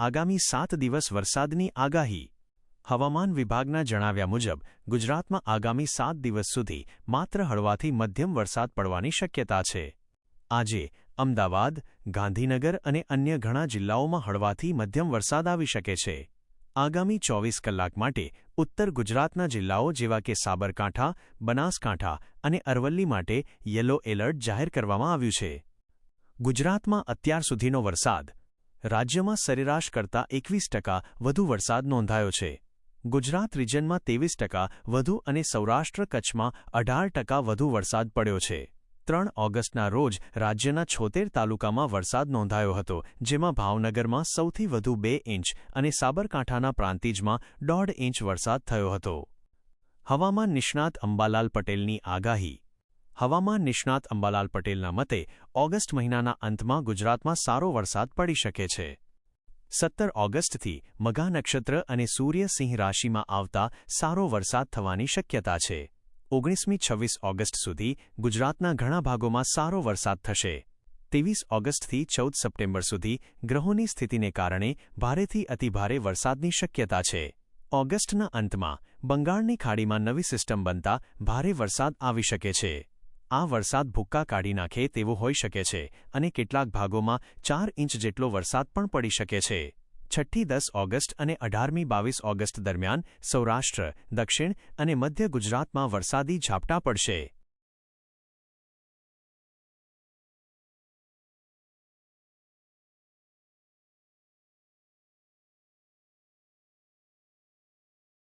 આગામી સાત દિવસ વરસાદની આગાહી. હવામાન વિભાગના જણાવ્યા મુજબ, ગુજરાતમાં આગામી સાત દિવસ સુધી માત્ર હળવાથી મધ્યમ વરસાદ પડવાની શક્યતા છે. આજે, અમદાવાદ, ગાંધીનગર અને અન્ય ઘણા જિલ્લાઓમાં હળવાથી મધ્યમ વરસાદ આવી શકે છે. આગામી ચોવીસ કલાક માટે ઉત્તર ગુજરાતના જિલ્લાઓ જેવા કે સાબરકાંઠા, બનાસકાંઠા અને અરવલ્લી માટે યલો એલર્ટ જાહેર કરવામાં આવ્યું છે. ગુજરાતમાં અત્યાર સુધીનો વરસાદ રાજ્યમાં સરેરાશ કરતાં એકવીસ ટકા વધુ વરસાદ નોંધાયો છે. ગુજરાત રિજનમાં ત્રેવીસ ટકા વધુ અને સૌરાષ્ટ્ર કચ્છમાં અઢાર ટકા વધુ વરસાદ પડ્યો છે. ત્રણ ઓગસ્ટના રોજ રાજ્યના છોતેર તાલુકામાં વરસાદ નોંધાયો હતો, જેમાં ભાવનગરમાં સૌથી વધુ બે ઇંચ અને સાબરકાંઠાના પ્રાંતિજમાં દોઢ ઇંચ વરસાદ થયો હતો. હવામાન નિષ્ણાત અંબાલાલ પટેલની આગાહી હવામાન નિષ્ણાત અંબાલાલ પટેલના મતે, ઓગસ્ટ મહિનાના અંતમાં ગુજરાતમાં સારો વરસાદ પડી શકે છે. સત્તર ઓગસ્ટથી મઘા નક્ષત્ર અને સૂર્ય સિંહ રાશિમાં આવતા સારો વરસાદ થવાની શક્યતા છે. ઓગણીસમી છવ્વીસ ઓગસ્ટ સુધી ગુજરાતના ઘણા ભાગોમાં સારો વરસાદ થશે. ત્રેવીસ ઓગસ્ટથી ચૌદ સપ્ટેમ્બર સુધી ગ્રહોની સ્થિતિને કારણે ભારેથી અતિભારે વરસાદની શક્યતા છે. ઓગસ્ટના અંતમાં બંગાળની ખાડીમાં નવી સિસ્ટમ બનતા ભારે વરસાદ આવી શકે છે. આ વરસાદ ભૂક્કા કાઢી નાખે તેવો હોઈ શકે છે અને કેટલાક ભાગોમાં ચાર ઇંચ જેટલો વરસાદ પણ પડી શકે છે. છઠ્ઠી દસ ઓગસ્ટ અને અઢારમી બાવીસ ઓગસ્ટ દરમિયાન સૌરાષ્ટ્ર, દક્ષિણ અને મધ્ય ગુજરાતમાં વરસાદી ઝાપટા પડશે.